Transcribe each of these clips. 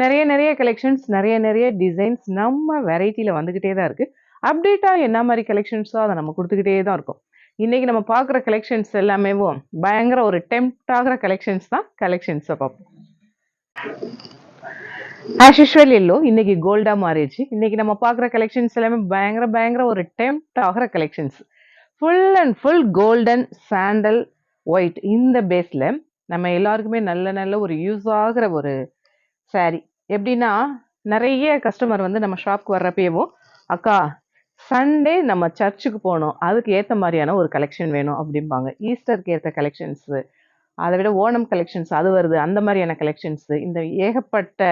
நிறைய நிறைய கலெக்ஷன்ஸ் நிறைய நிறைய டிசைன்ஸ் நம்ம வெரைட்டியில் வந்துக்கிட்டே தான் இருக்குது அப்டேட்டாக என்ன மாதிரி கலெக்ஷன்ஸோ அதை நம்ம கொடுத்துக்கிட்டே தான் இருக்கும். இன்றைக்கி நம்ம பார்க்குற கலெக்ஷன்ஸ் எல்லாமே பயங்கர ஒரு டெம்ப்ட் ஆகிற கலெக்ஷன்ஸ் தான் கலெக்ஷன்ஸை பார்ப்போம். ஆஸ் யூஷுவல் எல்லோ இன்னைக்கு கோல்டா மாறிடுச்சு. இன்னைக்கு நம்ம பார்க்குற கலெக்ஷன்ஸ் எல்லாமே பயங்கர பயங்கர ஒரு டெம்ப்ட் ஆகிற collections full and full golden sandal white இந்த பேஸில் நம்ம எல்லாருக்குமே நல்ல நல்ல ஒரு யூஸ் ஆகிற ஒரு saree. எப்படின்னா நிறைய கஸ்டமர் வந்து நம்ம ஷாப்க்கு வர்றப்பயவும் அக்கா சண்டே நம்ம சர்ச்சுக்கு போகணும். அதுக்கு ஏற்ற மாதிரியான ஒரு கலெக்ஷன் வேணும் அப்படிம்பாங்க. ஈஸ்டருக்கு ஏற்ற கலெக்ஷன்ஸு அதை விட ஓணம் கலெக்ஷன்ஸ் அது வருது. அந்த மாதிரியான கலெக்ஷன்ஸு இந்த ஏகப்பட்ட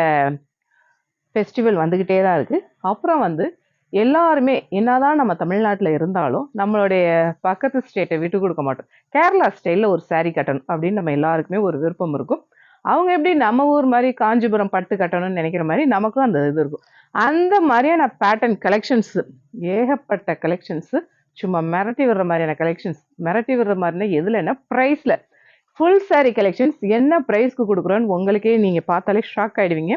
ஃபெஸ்டிவல் வந்துக்கிட்டே தான் இருக்குது அப்புறம் வந்து எல்லாருமே என்னதான் நம்ம தமிழ்நாட்டில் இருந்தாலும் நம்மளுடைய பக்கத்து ஸ்டேட்டை விட்டு கொடுக்க மாட்டோம். கேரளா ஸ்டைலில் ஒரு சாரீ கட்டணும் அப்படின்னு நம்ம எல்லாருக்குமே ஒரு விருப்பம் இருக்கும். அவங்க எப்படி நம்ம ஊர் மாதிரி காஞ்சிபுரம் பட்டு கட்டணும்னு நினைக்கிற மாதிரி நமக்கும் அந்த இது இருக்கும். அந்த மாதிரியான பேட்டர்ன் கலெக்ஷன்ஸு ஏகப்பட்ட கலெக்ஷன்ஸு சும்மா மிரட்டி விடுற மாதிரியான கலெக்ஷன்ஸ் மிரட்டி விடுற மாதிரினா எதில் என்ன? ப்ரைஸில் ஃபுல் saree கலெக்ஷன்ஸ் என்ன ப்ரைஸ்க்கு கொடுக்குறோன்னு உங்களுக்கே நீங்கள் பார்த்தாலே ஷாக் ஆகிடுவீங்க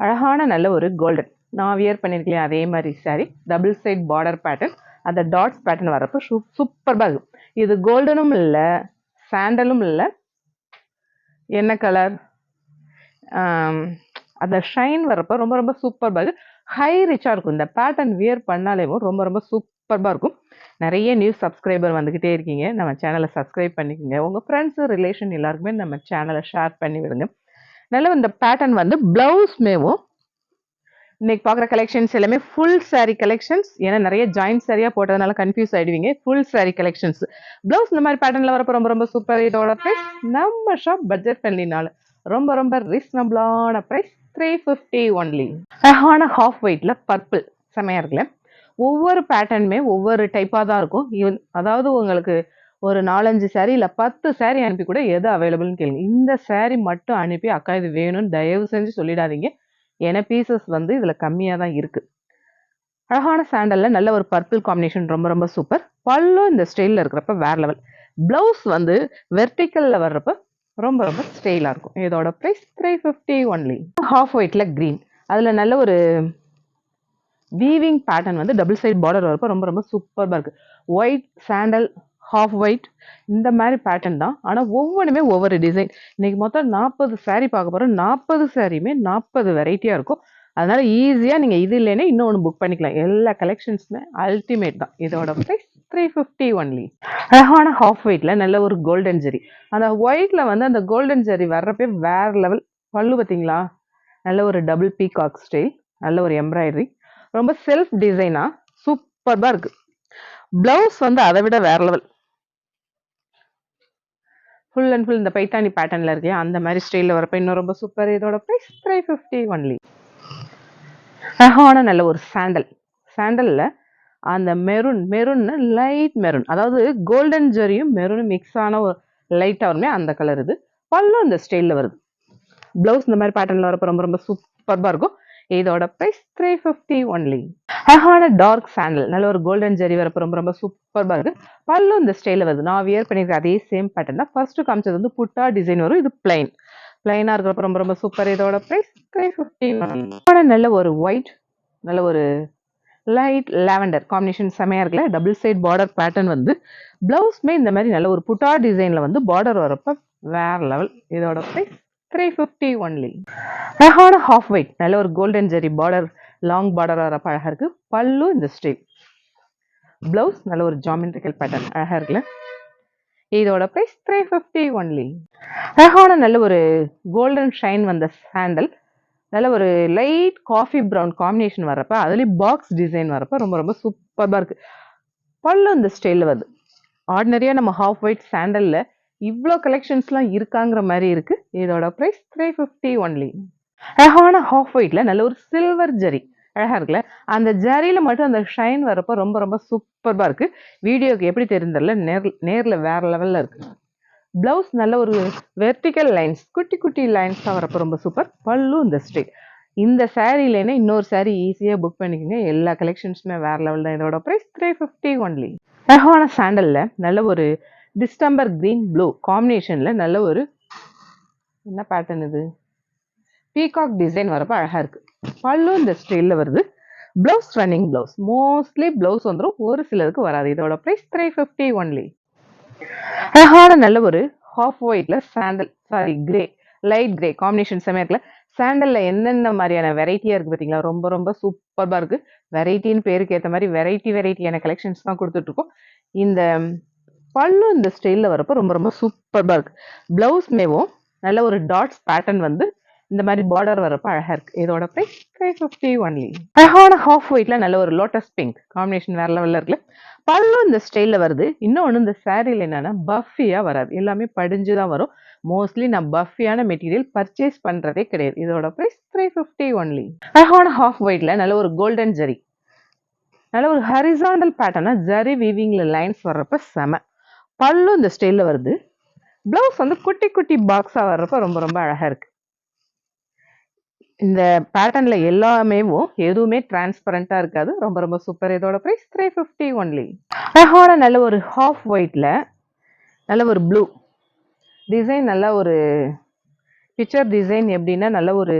அழகான நல்ல ஒரு கோல்டன் நான் வியர் பண்ணியிருக்கேன் அதே மாதிரி saree double side border pattern அந்த டாட்ஸ் பேட்டர்ன் வரப்போ சூ சூப்பர்பாக இருக்கும். இது கோல்டனும் இல்லை சாண்டலும் இல்லை என்ன கலர் அந்த ஷைன் வரப்போ ரொம்ப ரொம்ப சூப்பர்பாக ஹை ரிச்சாக இருக்கும். இந்த பேட்டர்ன் வியர் பண்ணாலேவும் ரொம்ப ரொம்ப சூப்பர்பாக இருக்கும். நிறைய நியூ சப்ஸ்கிரைபர் வந்துக்கிட்டே இருக்கீங்க. நம்ம சேனலை சப்ஸ்கிரைப் பண்ணிக்கோங்க. உங்கள் ஃப்ரெண்ட்ஸு ரிலேஷன் எல்லாருக்குமே நம்ம சேனலை ஷேர் பண்ணி விடுங்க நல்ல இந்த பேட்டர்ன் வந்து ப்ளவுஸ்மேவும் இன்னைக்கு பார்க்குற கலெக்ஷன்ஸ் எல்லாமே ஃபுல் சாரீ கலெக்ஷன்ஸ் ஏன்னா நிறைய ஜாயின்ட் சரியாக போட்டதுனால கன்ஃபியூஸ் ஆயிடுவீங்க. ஃபுல் சாரீ கலெக்ஷன்ஸ் ப்ளவுஸ் இந்த மாதிரி பேட்டர்னில் வரப்போ ரொம்ப ரொம்ப சூப்பர் இதோட ப்ரைஸ் நம்ம ஷாப் பட்ஜெட் ஃப்ரெண்ட்லினால ரொம்ப ரொம்ப ரீசனபிளான ப்ரைஸ் த்ரீ ஃபிஃப்டி ஒன்லி அழகான ஹாஃப் ஒயிட்டில் பர்பிள் செமையாக இருக்குல்ல? ஒவ்வொரு பேட்டர்னுமே ஒவ்வொரு டைப்பாக தான் இருக்கும். ஈவன் அதாவது உங்களுக்கு ஒரு நாலஞ்சு சாரீ இல்லை பத்து சாரீ அனுப்பி கூட எது அவைலபிள்னு கேளுங்க. இந்த சாரீ மட்டும் அனுப்பி அக்கா இது வேணும்னு தயவு செஞ்சு சொல்லிடாதீங்க. ஏன்னா பீசஸ் வந்து இதில் கம்மியாக தான் இருக்குது அழகான சாண்டலில் நல்ல ஒரு பர்பிள் காம்பினேஷன் ரொம்ப ரொம்ப சூப்பர் பல்லும் இந்த ஸ்டைலில் இருக்கிறப்ப வேறு லெவல் ப்ளவுஸ் வந்து வெர்டிக்கலில் வர்றப்ப ரொம்ப ரொம்ப ஸ்டைலாக இருக்கும். இதோட price three fifty only half ஒயிட்டில் க்ரீன் அதில் நல்ல ஒரு வீவிங் பேட்டர்ன் வந்து டபுள் சைட் பார்டர் வரப்போ ரொம்ப ரொம்ப சூப்பராக இருக்குது ஒயிட் சாண்டல் ஹாஃப் ஒயிட் இந்த மாதிரி பேட்டர்ன் தான். ஆனால் ஒவ்வொன்றுமே ஒவ்வொரு டிசைன் இன்றைக்கி மொத்தம் நாற்பது சாரீ பார்க்க போகிறோம் நாற்பது சாரியுமே நாற்பது வெரைட்டியாக இருக்கும். அதனால் ஈஸியாக நீங்கள் இது இல்லைன்னா இன்னொன்று புக் பண்ணிக்கலாம். எல்லா கலெக்ஷன்ஸுமே அல்டிமேட் தான். இதோட ப்ரைஸ் த்ரீ ஃபிஃப்டி ஒன்லி அழகான ஹாஃப் ஒயிட்டில் நல்ல ஒரு கோல்டன் ஜெரி அந்த ஒயிட்டில் வந்து அந்த கோல்டன் ஜெரி வர்றப்பே வேற லெவல் பல்லு பார்த்தீங்களா? நல்ல ஒரு டபுள் பீகாக் ஸ்டைல் நல்ல ஒரு எம்ப்ராய்டரி ரொம்ப செல்ஃப் டிசைனாக சூப்பர்பாக இருக்குது ப்ளவுஸ் வந்து அதை விட வேற லெவல் ஃபுல் அண்ட் ஃபுல் இந்த பைத்தானி பேட்டர்னில் இருக்கு அந்த மாதிரி ஸ்டைலில் வரப்போ இன்னும் ரொம்ப சூப்பர் இதோட ப்ரைஸ் த்ரீ ஃபிஃப்டி ஒன்லி அழகான நல்ல ஒரு சாண்டல் சாண்டலில் அந்த மெரூன் மெரூன்னு லைட் மெரூன் அதாவது கோல்டன் ஜரியும் மெரூனும் மிக்ஸ் ஆன ஒரு லைட்டாக வருமே அந்த கலர் இது. பல்லும் இந்த ஸ்டைலில் வருது. ப்ளவுஸ் இந்த மாதிரி பேட்டர்னில் வரப்போ ரொம்ப ரொம்ப சூப்பர்பாக இருக்கும். இதோட ப்ரைஸ் த்ரீ ஃபிஃப்டி ஒன்லி அழகான டார்க் சாண்டல் நல்ல ஒரு கோல்டன் ஜெரி வரப்போ ரொம்ப ரொம்ப சூப்பர்பாக இருக்குது பல்லும் இந்த ஸ்டைலில் வருது. நான் வியர் பண்ணியிருக்க அதே சேம் பேட்டர்ன் தான். ஃபர்ஸ்ட்டு காமிச்சது வந்து புட்டா டிசைன் வரும். இது பிளைன் பிளைனாக இருக்கிறப்ப ரொம்ப ரொம்ப சூப்பர் இதோட ப்ரைஸ் த்ரீ ஃபிஃப்டி நல்ல ஒரு ஒயிட் நல்ல ஒரு லைட் லாவெண்டர் காம்பினேஷன் செமையாக இருக்குல்ல? டபுள் சைட் பார்டர் பேட்டர்ன் வந்து ப்ளவுஸ்மே இந்த மாதிரி நல்ல ஒரு புட்டா டிசைனில் வந்து பார்டர் வரப்போ வேற லெவல் இதோட ப்ரைஸ் த்ரீ ஃபிஃப்டி ஒன்லி அழகான ஹாஃப் ஒயிட் நல்ல ஒரு golden zari border long border வரப்ப அழகாக இருக்கு. பல்லு இந்த ஸ்டைல் ப்ளவுஸ் நல்ல ஒரு ஜாமெண்ட்ரிக்கல் பேட்டர்ன் அழகாக இருக்குல்ல? இதோட ப்ரைஸ் த்ரீ ஃபிஃப்டி ஒன்லி அழகான நல்ல ஒரு கோல்டன் ஷைன் வந்த சாண்டல் நல்ல ஒரு லைட் காஃபி ப்ரௌன் காம்பினேஷன் வர்றப்ப அதுலேயும் பாக்ஸ் டிசைன் வரப்ப ரொம்ப ரொம்ப சூப்பராக இருக்குது பல்லு இந்த ஸ்டைலில் வருது. ஆர்டினரியாக நம்ம ஹாஃப் ஒயிட் சாண்டலில் இவ்வளோ கலெக்ஷன்ஸ்லாம் இருக்காங்கிற மாதிரி இருக்குது இதோட ப்ரைஸ் த்ரீ ஃபிஃப்டி ஒன்லி அழகான ஹாஃப் ஒயிட்ல நல்ல ஒரு சில்வர் ஜரி. அழகாக இருக்குல்ல? அந்த ஜரியில் மட்டும் அந்த ஷைன் வரப்போ ரொம்ப ரொம்ப சூப்பர்பா இருக்கு. வீடியோக்கு எப்படி தெரிந்தல நேர் நேரில் வேற லெவலில் இருக்குது ப்ளவுஸ் நல்ல ஒரு வெர்டிக்கல் லைன்ஸ் குட்டி குட்டி லைன்ஸ் தான் வரப்போ ரொம்ப சூப்பர் பல்லு இந்த ஸ்ட்ரீட் இந்த சாரீலேனே இன்னொரு சாரீ ஈஸியாக புக் பண்ணிக்கோங்க. எல்லா கலெக்ஷன்ஸுமே வேற லெவல் தான். இதோட ப்ரைஸ் த்ரீ ஃபிஃப்டி ஒன்லி அழகான சாண்டலில் நல்ல ஒரு டிஸ்டம்பர் க்ரீன் ப்ளூ காம்பினேஷனில் நல்ல ஒரு என்ன பேட்டர்ன் இது? பீகாக் டிசைன் வரப்போ அழகாக இருக்குது பல்லும் இந்த ஸ்டைலில் வருது. Blouse running blouse mostly blouse வந்துடும் ஒரு சிலருக்கு வராது. இதோட ப்ரைஸ் த்ரீ ஃபிஃப்டி ஒன்லி அழகான நல்ல ஒரு half ஒயிட்ல sandal saree grey light grey combination சமயத்தில் சாண்டலில் என்னென்ன மாதிரியான வெரைட்டியாக இருக்குது பார்த்தீங்களா? ரொம்ப ரொம்ப சூப்பராக இருக்குது வெரைட்டின்னு பேருக்கு ஏற்ற மாதிரி வெரைட்டி வெரைட்டியான கலெக்ஷன்ஸ் தான் கொடுத்துட்ருக்கோம் இந்த பல்லு இந்த ஸ்டைலில் வரப்போ ரொம்ப ரொம்ப சூப்பர்பாக இருக்குது ப்ளவுஸ் மேவும் நல்ல ஒரு டாட்ஸ் பேட்டர்ன் வந்து இந்த மாதிரி பார்டர் வரப்போ அழகாக இருக்கு. இதோட ப்ரைஸ் ஃபைவ் ஃபிஃப்டி ஒன்லி அழகான ஹாஃப் ஒயிட்டில் நல்ல ஒரு லோட்டஸ் பிங்க் காம்பினேஷன் வேறு லெவலில் இருக்குல்ல. பல்லும் இந்த ஸ்டைலில் வருது. இன்னொன்று இந்த சேரீயில் என்னென்னா பஃபியாக வராது. எல்லாமே படிஞ்சு தான் வரும். மோஸ்ட்லி நான் பஃபியான மெட்டீரியல் பர்ச்சேஸ் பண்ணுறதே கிடையாது. இதோட ப்ரைஸ் த்ரீ ஃபிஃப்டி ஒன்லி அழகான ஹாஃப் ஒயிட்ல நல்ல ஒரு கோல்டன் ஜரி நல்ல ஒரு ஹரிசாண்டல் பேட்டர்னா ஜரி வீவிங்கில் லைன்ஸ் வர்றப்ப செம. பல்லும் இந்த ஸ்டைலில் வருது. ப்ளவுஸ் வந்து குட்டி குட்டி பாக்ஸாக வர்றப்ப ரொம்ப ரொம்ப அழகாக இருக்குது இந்த பேட்டர்னில் எல்லாமேவும் எதுவுமே டிரான்ஸ்பரண்ட்டாக இருக்காது. ரொம்ப ரொம்ப சூப்பர் இதோட ப்ரைஸ் த்ரீ ஃபிஃப்டி ஒன்லி அழகான நல்ல ஒரு ஹாஃப் ஒயிட்டில் நல்ல ஒரு ப்ளூ டிசைன் நல்ல ஒரு பிக்சர் டிசைன் எப்படின்னா நல்ல ஒரு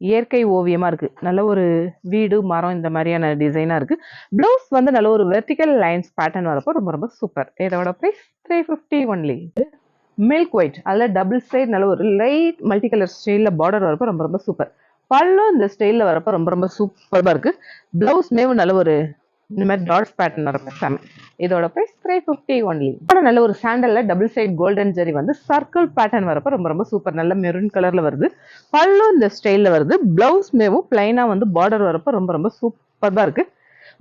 இயற்கை ஓவியமாக இருக்குது நல்ல ஒரு வீடு மரம் இந்த மாதிரியான டிசைனாக இருக்குது ப்ளவுஸ் வந்து நல்ல ஒரு வெர்டிக்கல் லைன்ஸ் பேட்டர்ன் வரப்போ ரொம்ப ரொம்ப சூப்பர் இதோட price three fifty only milk white அதில் டபுள் சைட் நல்ல ஒரு லைட் மல்டி கலர் ஸ்டைலில் பார்டர் வரப்போ ரொம்ப ரொம்ப சூப்பர் பல்லும் இந்த ஸ்டைலில் வரப்போ ரொம்ப ரொம்ப சூப்பராக இருக்குது ப்ளவுஸ்மே நல்ல ஒரு இந்த மாதிரி டாட்ஸ் பேட்டர்ன் வரப்போ சாமி. இதோட ப்ரைஸ் த்ரீ ஃபிஃப்டி ஒன்லி ஆனால் நல்ல ஒரு சாண்டலில் டபுள் சைட் கோல்டன் ஜெரி வந்து சர்க்கிள் பேட்டர்ன் வரப்போ ரொம்ப ரொம்ப சூப்பர் நல்ல மெரூன் கலரில் வருது. பல்லும் இந்த ஸ்டைலில் வருது. ப்ளவுஸ் மேவும் பிளைனாக வந்து பார்டர் வரப்போ ரொம்ப ரொம்ப சூப்பராக இருக்குது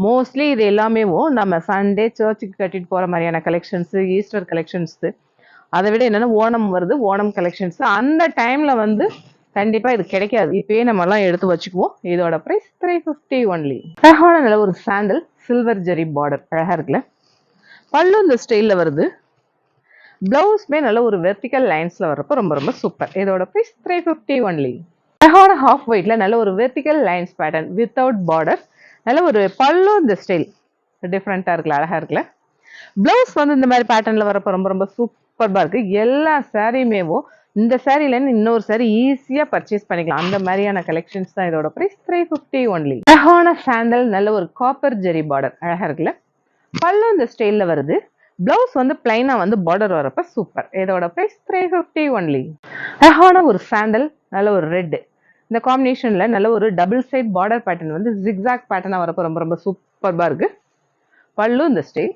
மோஸ்ட்லி இது எல்லாமேவும் நம்ம சண்டே சர்ச்சுக்கு கட்டிட்டு போகிற மாதிரியான கலெக்ஷன்ஸு ஈஸ்டர் கலெக்ஷன்ஸு அதை விட என்னென்னா ஓணம் வருது ஓணம் கலெக்ஷன்ஸ் அந்த டைமில் வந்து கண்டிப்பாக இது கிடைக்காது. இப்பயே நம்ம எல்லாம் எடுத்து வச்சுக்குவோம். இதோட ப்ரைஸ் த்ரீ ஃபிஃப்டி ஒன்லி அழகான நல்ல ஒரு சாண்டல் சில்வர் ஜெரி பார்டர் அழகாக இருக்குல்ல? பல்லு இந்த ஸ்டைலில் வருது. ப்ளவுஸ்மே நல்ல ஒரு வெர்டிக்கல் லைன்ஸில் வரப்போ ரொம்ப ரொம்ப சூப்பர் இதோட ப்ரைஸ் த்ரீ ஃபிஃப்டி ஒன்லி அழகான ஹாஃப் ஒயிட்டில் நல்ல ஒரு vertical lines pattern without border நல்ல ஒரு பல்லு இந்த ஸ்டைல் டிஃப்ரெண்ட்டாக இருக்குல்ல? அழகாக இருக்குல்ல? ப்ளவுஸ் வந்து இந்த மாதிரி பேட்டர்னில் வரப்போ ரொம்ப ரொம்ப சூப்பர் இருக்குது இருக்கு. எல்லா சாரியுமேவும் இந்த சாரிலேருந்து இன்னொரு சாரி ஈஸியாக பர்ச்சேஸ் பண்ணிக்கலாம். அந்த மாதிரியான கலெக்ஷன்ஸ் தான் இதோட ப்ரைஸ் த்ரீ ஃபிஃப்டி ஒன்லி அழகான சாண்டல் நல்ல ஒரு காப்பர் ஜெரி பார்டர் அழகாக இருக்குல்ல? பல்லு இந்த ஸ்டைலில் வருது. பிளவுஸ் வந்து பிளைனாக வந்து பார்டர் வரப்ப சூப்பர் இதோட ப்ரைஸ் த்ரீ ஃபிஃப்டி ஒன்லி அழகான ஒரு சாண்டல் நல்ல ஒரு ரெட் இந்த காம்பினேஷனில் நல்ல ஒரு டபுள் சைட் பார்டர் பேட்டர்ன் வந்து ஜிக்ஸாக் பேட்டர்னாக வரப்போ ரொம்ப ரொம்ப சூப்பர்பாக இருக்குது பல்லு இந்த ஸ்டைல்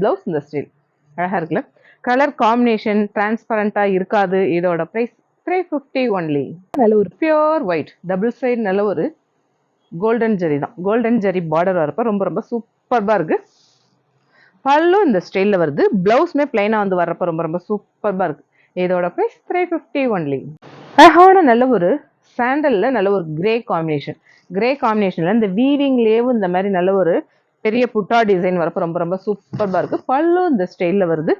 ப்ளவுஸ் இந்த ஸ்டைல் அழகாக இருக்குல்ல? கலர் காம்பினேஷன் டிரான்ஸ்பரண்ட்டாக இருக்காது. இதோட ப்ரைஸ் த்ரீ ஃபிஃப்டி ஒன்லி நல்ல ஒரு பியோர் ஒயிட் டபுள் சைடு நல்ல ஒரு கோல்டன் ஜெரி தான். கோல்டன் ஜெரி பார்டர் வரப்போ ரொம்ப ரொம்ப சூப்பர்பாக இருக்குது பல்லும் இந்த ஸ்டைலில் வருது. ப்ளவுஸ்மே பிளைனாக வந்து வர்றப்போ ரொம்ப ரொம்ப சூப்பர்பாக இருக்குது இதோட ப்ரைஸ் த்ரீ ஃபிஃப்டி ஒன்லி அழகான நல்ல ஒரு சாண்டலில் நல்ல ஒரு கிரே காம்பினேஷன் கிரே காம்பினேஷனில் இந்த வீவிங்லேயும் இந்த மாதிரி நல்ல ஒரு பெரிய புட்டா டிசைன் வரப்போ ரொம்ப ரொம்ப சூப்பராக இருக்கு. பல்லும் இந்த ஸ்டைலில் வருது.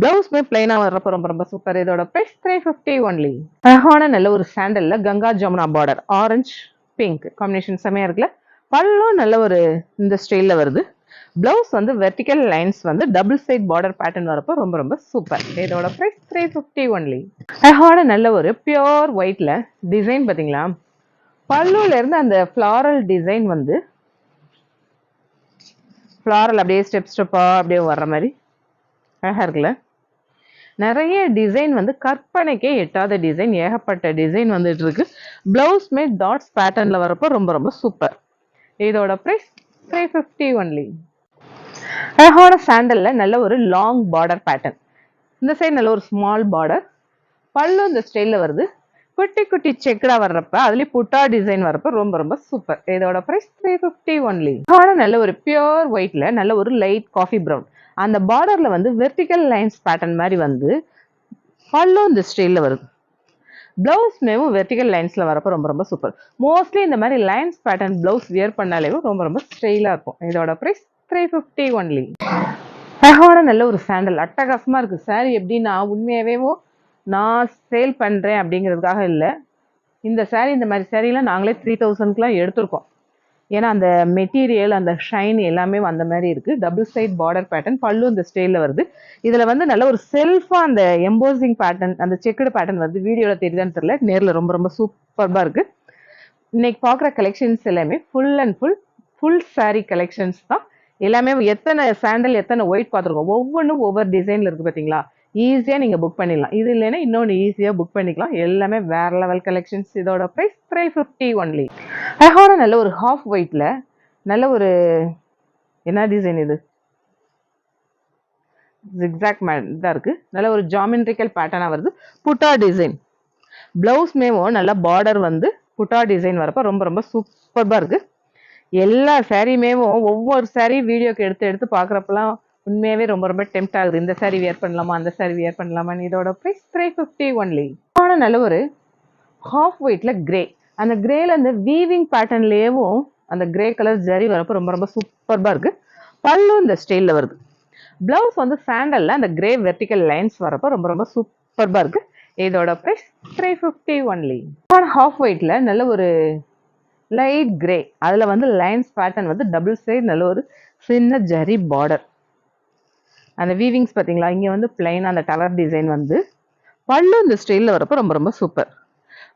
பிளவுஸ்மே பிளைனாக வர்றப்போ ரொம்ப ரொம்ப சூப்பர் இதோட ப்ரைஸ் த்ரீ ஃபிஃப்டி ஒன்லி அழகான நல்ல ஒரு சாண்டலில் Ganga Jamuna border orange pink combination செமையாக இருக்குல்ல? பல்லும் நல்ல ஒரு இந்த ஸ்டைலில் வருது. பிளவுஸ் வந்து வெர்டிக்கல் லைன்ஸ் வந்து டபுள் சைட் பார்டர் பேட்டர்ன் வரப்போ ரொம்ப ரொம்ப சூப்பர் இதோட ப்ரைஸ் த்ரீ ஃபிஃப்டி ஒன்லி அழகான நல்ல ஒரு பியோர் ஒயிட்ல டிசைன் பார்த்தீங்களா? பல்லுல இருந்து அந்த ஃப்ளாரல் டிசைன் வந்து ஃப்ளாரல் அப்படியே ஸ்டெப் ஸ்டெப்பாக அப்படியே வர்ற மாதிரி அழகாக இருக்குல்ல? நிறைய டிசைன் வந்து கற்பனைக்கே எட்டாத டிசைன் ஏகப்பட்ட டிசைன் வந்துட்டு இருக்கு. மேட் டாட்ஸ் பேட்டர்னில் வரப்போ ரொம்ப ரொம்ப சூப்பர் இதோட ப்ரைஸ் த்ரீ ஃபிஃப்டி ஒன்லி அழகான சாண்டலில் நல்ல ஒரு லாங் பார்டர் பேட்டர்ன் இந்த சைடு நல்ல ஒரு ஸ்மால் பார்டர் பல்லு இந்த ஸ்டைலில் வருது. குட்டி குட்டி செக்கடா வர்றப்ப அதுலயும் புட்டா டிசைன் வரப்ப ரொம்ப ரொம்ப சூப்பர் இதோட ப்ரைஸ் த்ரீ ஃபிஃப்டி ஒன்லி ஆனால் நல்ல ஒரு பியோர் ஒயிட்ல நல்ல ஒரு லைட் காஃபி ப்ரௌன் அந்த பார்டர்ல வந்து வெர்டிக்கல் லைன்ஸ் பேட்டர்ன் மாதிரி வந்து பல்லு இந்த ஸ்டைலில் வருது. ப்ளவுஸ்மேவும் வெர்டிகல் லைன்ஸில் வரப்போ ரொம்ப ரொம்ப சூப்பர் மோஸ்ட்லி இந்த மாதிரி லைன்ஸ் பேட்டர்ன் ப்ளவுஸ் வியர் பண்ணாலேவும் ரொம்ப ரொம்ப ஸ்டைலாக இருக்கும். இதோட ப்ரைஸ் த்ரீ ஃபிஃப்டி ஒன்லி அழகான நல்ல ஒரு சாண்டல் அட்டகாசமாக இருக்குது சாரி எப்படின்னா உண்மையாகவே நான் சேல் பண்ணுறேன் அப்படிங்கிறதுக்காக இல்லை. இந்த சாரீ இந்த மாதிரி சாரீலாம் நாங்களே த்ரீ தௌசண்ட்க்குலாம் எடுத்திருக்கோம். ஏன்னா அந்த மெட்டீரியல் அந்த ஷைன் எல்லாமே வந்த மாதிரி இருக்குது டபுள் சைட் பார்டர் பேட்டர்ன் பல்லு இந்த ஸ்டைலில் வருது. இதில் வந்து நல்ல ஒரு செல்ஃபாக அந்த எம்போசிங் பேட்டர்ன் அந்த செக்குடு பேட்டர்ன் வந்து வீடியோவில் தெரியுதான்னு தெரியல. நேரில் ரொம்ப ரொம்ப சூப்பர்பாக இருக்குது இன்னைக்கு பார்க்குற கலெக்ஷன்ஸ் எல்லாமே full and full full saree collections தான். எல்லாமே எத்தனை சாண்டல் எத்தனை ஒயிட் பார்த்துருக்கோம். ஒவ்வொன்றும் ஒவ்வொரு டிசைனில் இருக்குது பார்த்தீங்களா ஈஸியாக நீங்கள் புக் பண்ணிடலாம். இது இல்லைன்னா இன்னொன்று ஈஸியாக புக் பண்ணிக்கலாம். எல்லாமே வேறு லெவல் கலெக்ஷன்ஸ் இதோட ப்ரைஸ் த்ரீ ஃபிஃப்டி ஒன்லி அழகான நல்ல ஒரு ஹாஃப் ஒயிட்டில் நல்ல ஒரு என்ன டிசைன் இது? ஜிக்ஸாக் தான் இதாக இருக்குது நல்ல ஒரு ஜாமெண்ட்ரிக்கல் பேட்டர்னாக வருது. புட்டா டிசைன் ப்ளவுஸ் நல்ல பார்டர் வந்து புட்டா டிசைன் வரப்போ ரொம்ப ரொம்ப சூப்பர்பாக இருக்குது எல்லா சாரியுமேவும் ஒவ்வொரு சாரி வீடியோக்கு எடுத்து எடுத்து பார்க்குறப்பெல்லாம் உண்மையாகவே ரொம்ப ரொம்ப டெம்ட் ஆகுது. இந்த சாரி வியர் பண்ணலாமா அந்த சாரி வியர் பண்ணலாமான்னு இதோட ப்ரைஸ் த்ரீ ஃபிஃப்டி ஒன்லி ஆனால் நல்ல ஒரு ஹாஃப் ஒயிட்டில் கிரே அந்த க்ரேயில் அந்த வீவிங் பேட்டர்ன்லேயும் அந்த கிரே கலர் ஜரி வரப்போ ரொம்ப ரொம்ப சூப்பர்பாக இருக்குது பல்லும் இந்த ஸ்டைலில் வருது. ப்ளவுஸ் வந்து சாண்டலில் அந்த கிரே வெர்டிக்கல் லைன்ஸ் வரப்போ ரொம்ப ரொம்ப சூப்பர்பாக இருக்குது இதோட price three fifty only half ஒயிட்டில் நல்ல ஒரு லைட் கிரே அதில் வந்து லைன்ஸ் பேட்டர்ன் வந்து டபுள் சைடு நல்ல ஒரு சின்ன ஜரி பார்டர் அந்த வீவிங்ஸ் பார்த்தீங்களா? இங்கே வந்து பிளைன் அந்த டவர் டிசைன் வந்து பல்லு இந்த ஸ்டைலில் வரப்போ ரொம்ப ரொம்ப சூப்பர்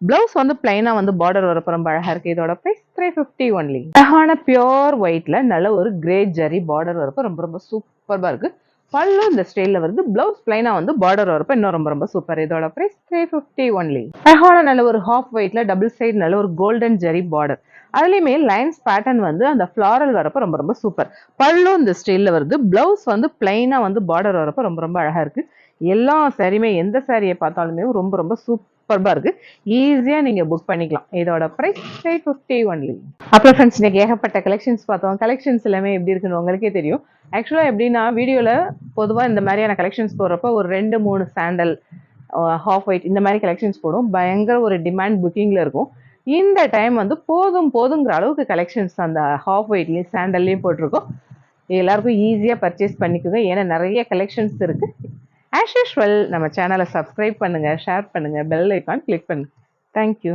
ப்ளவுஸ் வந்து பிளைனாக வந்து பார்டர் வரப்போ ரொம்ப அழகாக இருக்குது இதோட ப்ரைஸ் த்ரீ ஃபிஃப்டி ஒன்லி அழகான பியோர் ஒயிட்டில் நல்ல ஒரு கிரே ஜரி பார்டர் வரப்போ ரொம்ப ரொம்ப சூப்பராக இருக்குது பல்லு இந்த ஸ்டைலில் வருது. ப்ளவுஸ் பிளைனாக வந்து பார்டர் வரப்போ இன்னும் ரொம்ப ரொம்ப சூப்பர் இதோட ப்ரைஸ் த்ரீ ஃபிஃப்டி ஒன்லி அழகான நல்ல ஒரு ஹாஃப் ஒயிட்டில் டபுள் சைடு நல்ல ஒரு கோல்டன் ஜரி பார்டர் அதுலேயுமே லைன்ஸ் பேட்டர்ன் வந்து அந்த ஃப்ளாரல் வரப்போ ரொம்ப ரொம்ப சூப்பர் பல்லும் இந்த ஸ்டைலில் வருது. ப்ளவுஸ் வந்து பிளைனாக வந்து பார்டர் வரப்போ ரொம்ப ரொம்ப அழகாக இருக்குது எல்லா சாரியுமே எந்த சாரியை பார்த்தாலுமே ரொம்ப ரொம்ப சூப்பர்பாக இருக்குது ஈஸியாக நீங்கள் புக் பண்ணிக்கலாம். இதோட ப்ரைஸ் த்ரீ ஃபிஃப்டி ஒன்லி அப்புறம் ஃப்ரெண்ட்ஸ் இன்றைக்கி ஏகப்பட்ட கலெக்ஷன்ஸ் பார்த்தோம். கலெக்ஷன்ஸ் எல்லாமே எப்படி இருக்குன்னு உங்களுக்கே தெரியும். ஆக்சுவலாக எப்படின்னா வீடியோவில் பொதுவாக இந்த மாதிரியான கலெக்ஷன்ஸ் போடுறப்ப ஒரு ரெண்டு மூணு சாண்டல் ஹாஃப் ஒயிட் இந்த மாதிரி கலெக்ஷன்ஸ் போடும் பயங்கர ஒரு டிமாண்ட் புக்கிங்கில் இருக்கும். இந்த டைம் வந்து போதும் போதுங்கிற அளவுக்கு கலெக்ஷன்ஸ் அந்த ஹாஃப் ஒயிட்லேயும் சாண்டல்லையும் போட்டிருக்கோம். எல்லாருக்கும் ஈஸியாக பர்ச்சேஸ் பண்ணிக்கோங்க. ஏன்னா நிறைய கலெக்ஷன்ஸ் இருக்குது ஆஸ் யூஷுவல் நம்ம சேனலை சப்ஸ்கிரைப் பண்ணுங்கள் ஷேர் பண்ணுங்கள் பெல் ஐக்கான் கிளிக் பண்ணுங்கள் தேங்க்யூ